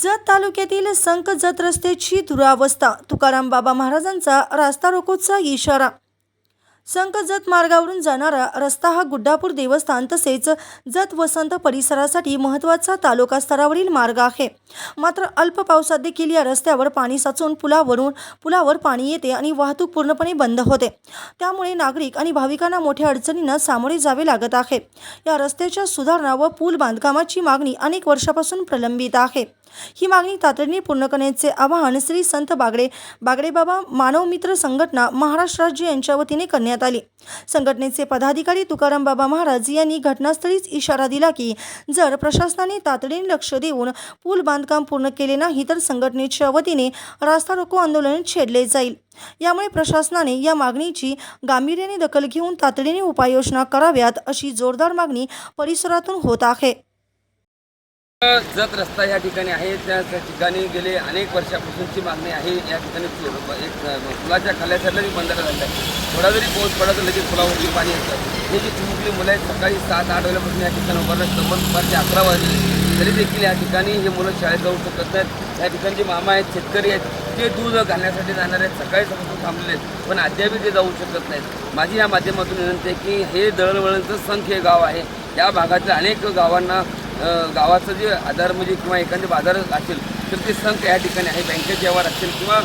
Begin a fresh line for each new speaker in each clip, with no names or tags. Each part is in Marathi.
जत तालुक्यातील संकजत रस्त्याची दुरावस्था तुकाराम बाबा महाराजांचा रास्ता रोकोचा इशारा संकजत मार्गावरून जाणारा रस्ता हा गुड्डापूर देवस्थान तसेच जत वसंत परिसरासाठी महत्त्वाचा तालुका स्तरावरील मार्ग आहे. मात्र अल्प पावसात देखील या रस्त्यावर पाणी साचून पुलावरून पुलावर पाणी येते आणि वाहतूक पूर्णपणे बंद होते. त्यामुळे नागरिक आणि भाविकांना मोठ्या अडचणींना सामोरे जावे लागत आहे. या रस्त्याच्या सुधारणा व पूल बांधकामाची मागणी अनेक वर्षापासून प्रलंबित आहे. ही मागणी तातडीने पूर्ण करण्याचे आवाहन श्री संत बागडे बागडेबाबा मानव मित्र संघटना महाराष्ट्र राज्य यांच्या वतीने करण्यात आले. संघटनेचे पदाधिकारी तुकाराम बाबा महाराज यांनी घटनास्थळीच इशारा दिला की जर प्रशासनाने तातडीने लक्ष देऊन पूल बांधकाम पूर्ण केले नाही तर संघटनेच्या वतीने रास्ता रोको आंदोलन छेडले जाईल. यामुळे प्रशासनाने या मागणीची गांभीर्याने दखल घेऊन तातडीने उपाययोजना कराव्यात अशी जोरदार मागणी परिसरातून होत आहे.
जत रस्ता या ठिकाणी आहे. त्या ठिकाणी गेले अनेक वर्षापासूनची मागणी आहे. या ठिकाणी एक पुलाच्या खाल्या साईडला बंद झालं आहे. थोडा जरी पाऊस पडला तर लगेच पुलावरती पाणी येतं. हे जी चिमुकली मुलं आहेत सकाळी सात आठ वाजल्यापासून या ठिकाणी उभारलं जवळ दुपारचे अकरा वाजले. तरी देखील या ठिकाणी हे मुलं शाळेत जाऊ शकत नाहीत. या ठिकाणचे मामा आहेत शेतकरी आहेत ते दूध घालण्यासाठी जाणार आहेत. सकाळी सकाळपासून थांबलेले आहेत. पण अद्यापही ते जाऊ शकत नाहीत. माझी या माध्यमातून विनंती आहे की हे दळणवळणचं संख्य हे गाव आहे. या भागातील अनेक गावांना गावाचं जे आधार म्हणजे किंवा एखादे बाजार असेल तर ते संघ या ठिकाणी आहे. बँकेचे व्यवहार असेल किंवा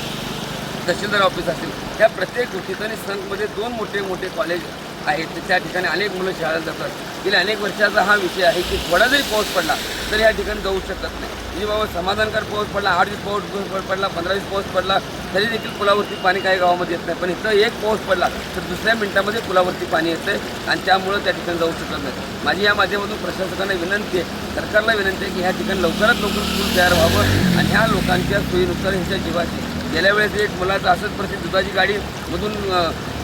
तहसीलदार ऑफिस असेल त्या प्रत्येक गोष्टीत आणि संघमध्ये दोन मोठे मोठे कॉलेज आहेत. तर त्या ठिकाणी अनेक मुलं शाळेला जातात. गेल्या अनेक वर्षाचा हा विषय आहे की थोडा जरी पाऊस पडला तर या ठिकाणी जाऊ शकत नाही. म्हणजे बाबा समाधानकार पाऊस पडला आठ दिवस पाऊस पडला पंधरा दिवस पाऊस पडला तरी देखील पुलावरती पाणी काही गावामध्ये येत नाही. पण इथं एक पाऊस पडला तर दुसऱ्या मिनिटामध्ये पुलावरती पाणी येतं आणि त्यामुळं त्या ठिकाणी जाऊ शकत नाही. माझी या माध्यमातून प्रशासकांना विनंती आहे सरकारला विनंती आहे की ह्या ठिकाणी लवकरात लवकर पूल तयार व्हावं आणि ह्या लोकांच्या सोयीनुसार ह्याच्या जीवाची गेल्या वेळेस एक मुलाचं असंच प्रसिद्ध दुधाची गाडी मधून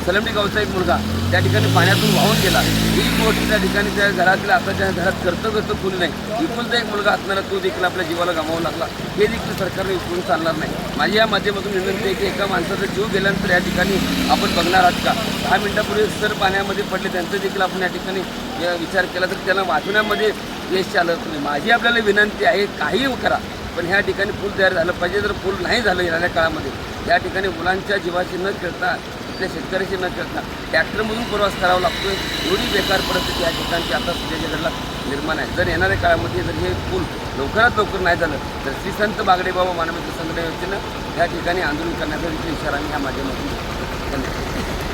सलमडी गावचा एक मुलगा त्या ठिकाणी पाण्यातून वाहून गेला. ही गोष्ट त्या ठिकाणी त्या घरातील आताच्या घरात करतं करतं फुल नाही. इकुलता एक मुलगा असणारा तो देखील आपल्या जीवाला गमावून लागला. हे देखील सरकारने उचलून चालणार नाही. माझी या माध्यमातून विनंती आहे की एका माणसाचा जीव गेल्यानंतर या ठिकाणी आपण बघणार आहात का? दहा मिनिटापूर्वी सर पाण्यामध्ये पडले त्यांचं देखील आपण या ठिकाणी विचार केला तर त्याला वाचवण्यामध्ये यश आलं. नाही माझी आपल्याला विनंती आहे काहीही करा पण ह्या ठिकाणी पूल तयार झालं पाहिजे. जर पूल नाही झालं येणाऱ्या काळामध्ये या ठिकाणी मुलांच्या जीवाशी न खेळता आपल्या शेतकऱ्याशी न खेळता ट्रॅक्टरमधून प्रवास करावा लागतो एवढी बेकार परिस्थिती या ठिकाणची आता सध्याच्या घडला निर्माण आहे. जर येणाऱ्या काळामध्ये जर हे पूल लवकरात लवकर नाही झालं तर श्री संत बागडे बाबा मानवी संघटनेच्या वतीनं या ठिकाणी आंदोलन करण्याचा इशारा मी या माध्यमातून धन्यवाद.